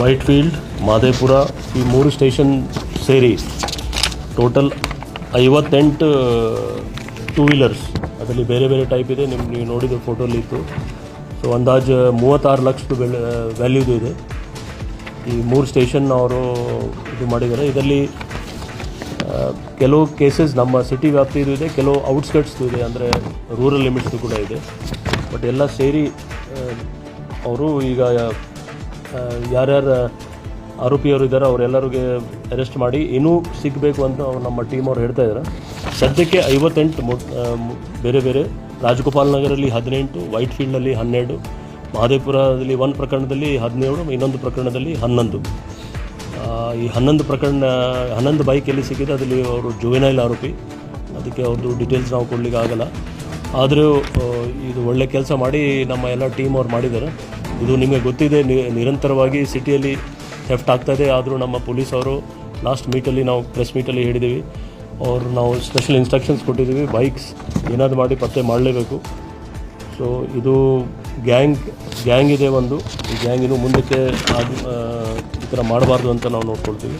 White field Madepura ಈ ಮೂರು station ಸೇರಿ ಟೋಟಲ್ ಐವತ್ತೆಂಟು ಟೂ ವೀಲರ್ಸ್ ಅದರಲ್ಲಿ ಬೇರೆ ಬೇರೆ ಟೈಪ್ ಇದೆ. ನಿಮ್ಮ ನೀವು ನೋಡಿದ ಫೋಟೋಲ್ಲಿ ಇತ್ತು. ಸೊ ಅಂದಾಜು ಮೂವತ್ತಾರು ಲಕ್ಷದ ವ್ಯಾಲ್ಯೂದು ಇದೆ. ಈ ಮೂರು ಸ್ಟೇಷನ್ ಅವರು ಇದು ಮಾಡಿದ್ದಾರೆ. ಇದರಲ್ಲಿ ಕೆಲವು ಕೇಸಸ್ ನಮ್ಮ ಸಿಟಿ ವ್ಯಾಪ್ತಿದು ಇದೆ. ಕೆಲವು ಔಟ್ಸ್ಕಟ್ಸ್ದು ಇದೆ. ಅಂದರೆ ರೂರಲ್ ಲಿಮಿಟ್ಸ್ದು ಕೂಡ ಇದೆ. ಬಟ್ ಎಲ್ಲ ಸೇರಿ ಅವರು ಈಗ ಯಾರ್ಯಾರು ಆರೋಪಿಯವರು ಇದ್ದಾರೆ ಅವರೆಲ್ಲರಿಗೆ ಅರೆಸ್ಟ್ ಮಾಡಿ ಇನ್ನೂ ಸಿಗಬೇಕು ಅಂತ ಅವ್ರು ನಮ್ಮ ಟೀಮ್ ಅವ್ರು ಹೇಳ್ತಾ ಇದ್ದಾರೆ ಸದ್ಯಕ್ಕೆ ಐವತ್ತೆಂಟು ಬೇರೆ ಬೇರೆ ರಾಜಗೋಪಾಲ್ ನಗರಲ್ಲಿ ಹದಿನೆಂಟು ವೈಟ್ ಫೀಲ್ಡಲ್ಲಿ ಹನ್ನೆರಡು, ಮಹದೇವಪುರದಲ್ಲಿ ಒಂದು ಪ್ರಕರಣದಲ್ಲಿ ಹದಿನೇಳು, ಇನ್ನೊಂದು ಪ್ರಕರಣದಲ್ಲಿ ಹನ್ನೊಂದು. ಈ ಹನ್ನೊಂದು ಪ್ರಕರಣ, ಹನ್ನೊಂದು ಬೈಕ್ ಎಲ್ಲಿ ಸಿಕ್ಕಿದೆ ಅದರಲ್ಲಿ ಅವರು ಜುವೆನೈಲ್ ಆರೋಪಿ. ಅದಕ್ಕೆ ಅವ್ರದ್ದು ಡೀಟೇಲ್ಸ್ ನಾವು ಕೊಡಲಿಕ್ಕೆ ಆಗಲ್ಲ. ಆದರೂ ಇದು ಒಳ್ಳೆ ಕೆಲಸ ಮಾಡಿ ನಮ್ಮ ಎಲ್ಲ ಟೀಮ್ ಅವ್ರು ಮಾಡಿದ್ದಾರೆ. ಇದು ನಿಮಗೆ ಗೊತ್ತಿದೆ ನಿರಂತರವಾಗಿ ಸಿಟಿಯಲ್ಲಿ ಥೆಫ್ಟ್ ಆಗ್ತಾಯಿದೆ ಆದರೂ ನಮ್ಮ ಪೊಲೀಸ್ ಅವರು ಲಾಸ್ಟ್ ಮೀಟಲ್ಲಿ ನಾವು ಪ್ರೆಸ್ ಮೀಟಲ್ಲಿ ಹೇಳಿದ್ದೀವಿ ಅವ್ರು ನಾವು ಸ್ಪೆಷಲ್ ಇನ್ಸ್ಟ್ರಕ್ಷನ್ಸ್ ಕೊಟ್ಟಿದ್ದೀವಿ ಬೈಕ್ಸ್ ಏನಾದರೂ ಮಾಡಿ ಪತ್ತೆ ಮಾಡಲೇಬೇಕು. ಸೊ ಇದು ಗ್ಯಾಂಗ್ ಗ್ಯಾಂಗ್ ಇದೆ ಒಂದು. ಈ ಗ್ಯಾಂಗಿನೂ ಮುಂದಕ್ಕೆ ಈ ಥರ ಮಾಡಬಾರ್ದು ಅಂತ ನಾವು ನೋಡ್ಕೊಳ್ತೀವಿ.